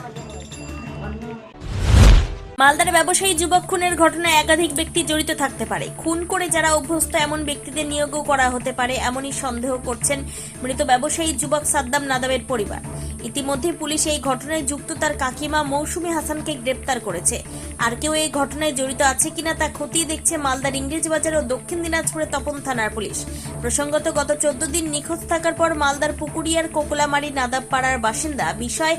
잘못된 거. মালদার ব্যবসায়ী যুবক খুনের ঘটনায় একাধিক ব্যক্তি জড়িত থাকতে পারে। খুন করে যারা অভ্যস্ত, এমন ব্যক্তিদের নিয়োগও করা হতে পারে, এমনই সন্দেহ করছেন মৃত ব্যবসায়ী যুবক সাদ্দাম নাদাবের পরিবার। ইতিমধ্যে পুলিশ এই ঘটনায় যুক্ত তার কাকিমা মৌসুমী হাসানকে গ্রেপ্তার করেছে। আর কেউ এই ঘটনায় জড়িত আছে কিনা তা খতিয়ে দেখছে মালদার ইংরেজ বাজার ও দক্ষিণ দিনাজপুরে তপন থানার পুলিশ। প্রসঙ্গত, গত চোদ্দ দিন নিখোঁজ থাকার পর মালদার পুকুরিয়ার কোকলামারি নাদাব পাড়ার বাসিন্দা বিষয়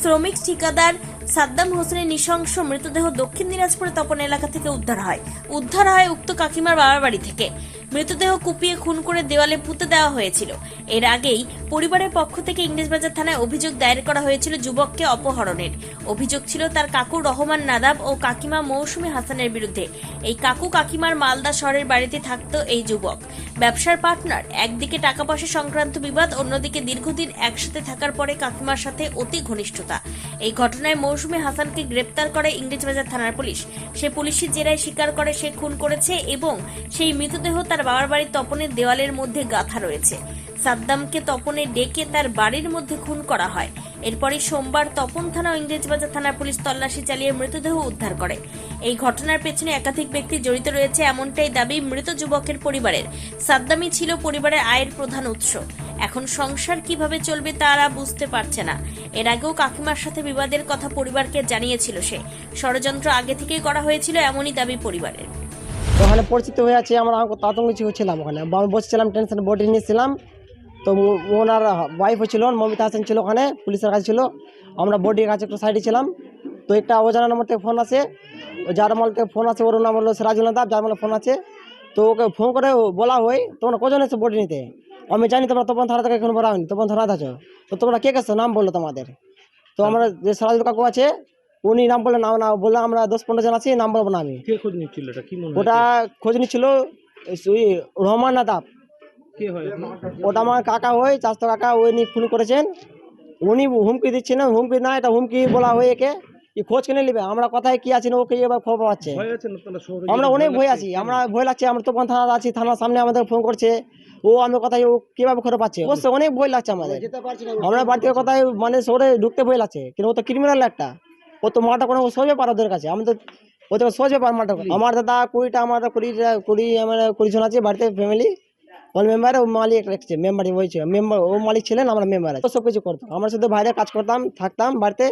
শ্রমিক ঠিকাদার সাদ্দাম হোসেনের নৃশংস মৃতদেহ দক্ষিণ দিনাজপুরের তপন এলাকা থেকে উদ্ধার হয়। উদ্ধার হয় উক্ত কাকিমার বাবার বাড়ি থেকে। মৃতদেহ কুপিয়ে খুন করে দেওয়ালে পুঁতে দেওয়া হয়েছিল। এর আগেই পরিবারের পক্ষ থেকে ইংরেজবাজার থানায় অভিযোগ দায়ের করা হয়েছিল যুবককে অপহরণের। অভিযোগ ছিল তার কাকু রহমান নাদাব ও কাকিমা মৌসুমী হাসানের বিরুদ্ধে। এই কাকু কাকিমার মালদা শহরের বাড়িতে থাকতো এই যুবক। ব্যবসার পার্টনার, একদিকে টাকা পয়সা সংক্রান্ত বিবাদ, অন্যদিকে দীর্ঘদিন একসাথে থাকার পরে কাকিমার সাথে অতি ঘনিষ্ঠতা। এই ঘটনায় মৌসুমী হাসানকে গ্রেপ্তার করে ইংরেজবাজার থানার পুলিশ। সে পুলিশের জেরায় স্বীকার করে সে খুন করেছে এবং সেই মৃতদেহ তার বাবার বাড়ির তপনের দেওয়ালের মধ্যে গাঁথা রয়েছে। সাদ্দামকে তপনে ডেকে তার বাড়ির মধ্যে খুন করা হয়। এরপরই সোমবার তপন থানা ও ইংরেজবাজার থানার পুলিশ তল্লাশি চালিয়ে মৃতদেহ উদ্ধার করে। এই ঘটনার পেছনে একাধিক ব্যক্তি জড়িত রয়েছে, এমনটাই দাবি মৃত যুবকের পরিবারের। সাদ্দামই ছিল পরিবারের আয়ের প্রধান উৎস। এখন সংসার কীভাবে চলবে তারা বুঝতে পারছে না। এর আগেও কাকিমার সাথে বিবাদের কথা পরিবারকে জানিয়েছিল সে। ষড়যন্ত্র আগে থেকেই করা হয়েছিল, এমনই দাবি পরিবারের। ওখানে পরিচিত হয়ে আছে আমরা আতঙ্ক ছিলাম ওখানে। আমি বসছিলাম টেনশন বডি নিয়েছিলাম। তো ওনার ওয়াইফ ছিল মমিতা হাসান ছিল ওখানে পুলিশের কাছে ছিল। আমরা বডির কাছে একটু সাইডে ছিলাম। তো একটা অজানা নম্বর থেকে ফোন আসে। যার মাল থেকে ফোন আছে ওর নাম হলো সিরাজুল নাদাব যার মালে ফোন আছে। তো ওকে ফোন করে বলা হয় তোমরা কজন এসে বডি নিতে? আমি জানি তোমরা তপন থানা থেকে এখন বলা হয়নি। তপন থানা আছো। তো তোমরা কে গেছো নাম বলল তোমাদের। তো আমরা যে সিরাজুল কাকু আছে উনি নাম বললেন নাম না বললে আমরা দশ পনেরো জন আছি নাম বলব না আমি। কে খোঁজ নিচ্ছিল এটা? কি মনে ওটা খোঁজ নিচ্ছিল ওই রহমান কে হয় ওটা আমার কাকা হয় চাষতো কাকা ওই নিয়ে খুন করেছেন। উনি হুমকি দিচ্ছেন না হুমকি না এটা হুমকি বলা হয় একে কি খোঁজ কিনে নিবে? আমরা কোথায় কি আছি না ওকে এবার খবর পাচ্ছে। আমরা অনেক ভয় আছি আমরা ভয় লাগছে আমরা তখন থানা আছি থানার সামনে আমাদের ফোন করছে ও আমি কোথায় ও কীভাবে খবর পাচ্ছে? অবশ্যই অনেক ভয় লাগছে আমাদের। আমরা বাড়িতে কোথায় মানে শহরে ঢুকতে ভয় লাগছে কিন্তু ও তো ক্রিমিনাল একটা। ও তো মাটা কোনো সহজ ব্যাপার ওদের কাছে আমি তো ও তো সহজ ব্যাপার মাটা আমার দাদা কুড়িটা আমার কুড়িটা কুড়ি আমার কুড়ি জন আছে বাড়িতে ফ্যামিলি ওর মেম্বার ও মালিক রাখছে মেম্বার হয়েছে মেম্বার ও মালিক ছিলেন আমরা মেম্বার আছে। সব কিছু করতো আমরা শুধু বাইরে কাজ করতাম থাকতাম বাড়িতে।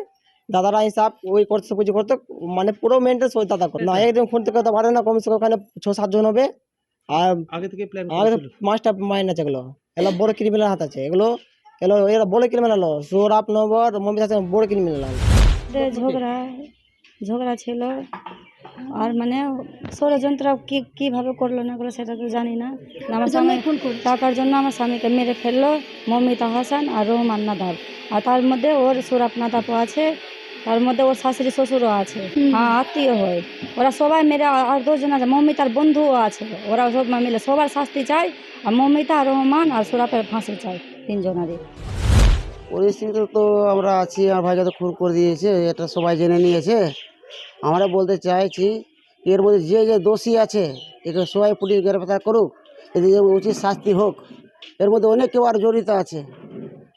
দাদারা হিসাব ওই করতে সব কিছু করতো। মানে পুরো মেনটেন্স ওই দাদা করতো। না একদিন খুন থেকে করতে পারে না কমসে কম ওখানে ছ সাতজন হবে। আর আগে থেকে প্ল্যান আমাদের পাঁচটা মাইন আছে এগুলো। এগুলো বড় ক্রিমিনাল হাত আছে। এগুলো এগুলো এরা বড় ক্রিমিনাল সৌরভ নগর মমিতা বড় ক্রিমিনাল তে ঝগড়া ঝগড়া ছিল। আর মানে ষড়যন্ত্র কি কীভাবে করল না করল সেটা তো জানি না। আমার স্বামী টাকার জন্য আমার স্বামীকে মেরে ফেলল মমিতা হাসান আর রহমান নাদাব। আর তার মধ্যে ওর সুরাপ নাদাবও আছে তার মধ্যে ওর শাশুড়ি শ্বশুরও আছে হ্যাঁ আত্মীয় হয়। ওরা সবাই মেরে আর আর দুজন আছে মমিতার বন্ধুও আছে। ওরা সব মিলে সবার শাস্তি চায় আর মমিতা রহমান আর সুরাপের ফাঁসি চায় তিনজনেরই। পরিস্থিতি তো আমরা আছি, আমার ভাইকে তো খুন করে দিয়েছে, এটা সবাই জেনে নিয়েছে। আমরা বলতে চাইছি, এর মধ্যে যে যে দোষী আছে, একে সবাই পুলিশ গ্রেফতার করুক, এদের উচিত শাস্তি হোক, এর মধ্যে অনেক কেউ আর জড়িত আছে।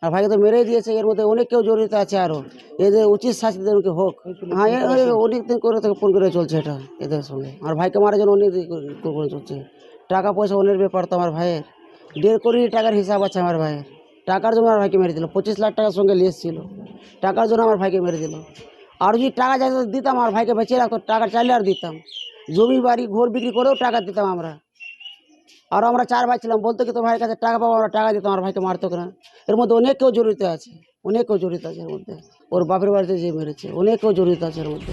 আর ভাইকে তো মেরেই দিয়েছে, এর মধ্যে অনেক কেউ জড়িত আছে আরও এদের উচিত শাস্তি দেওয়া হোক। হ্যাঁ অনেক দিন করে থেকে ফোন করে চলছে এটা, এদের সঙ্গে। আর ভাইকে মারার জন্য অনেক দিন করে চলছে। টাকা পয়সা অনেক ব্যাপার তো আমার ভাইয়ের। দেড় কোটি টাকার হিসাব আছে আমার ভাইয়ের। টাকার জন্য আমার ভাইকে মেরে দিল, পঁচিশ লাখ টাকার সঙ্গে লিস ছিল। টাকার জন্য আমার ভাইকে মেরে দিল। আর যদি টাকা যাতে দিতাম, আমার ভাইকে বেঁচে রাখতো, টাকা চাইলে আর দিতাম। জমি বাড়ি, ঘর বিক্রি করেও টাকা দিতাম আমরা। আর আমরা চার ভাই ছিলাম, বলতো কি, তোর ভাইয়ের কাছে টাকা পাবো, আমরা টাকা দিতাম আমার ভাইকে মারতো না এর মধ্যে অনেক কেউ জড়িত আছে, অনেক কেউ জড়িত আছে এর মধ্যে। ওর বাপের বাড়িতে যে মেরেছে, অনেক কেউ জড়িত আছে এর মধ্যে।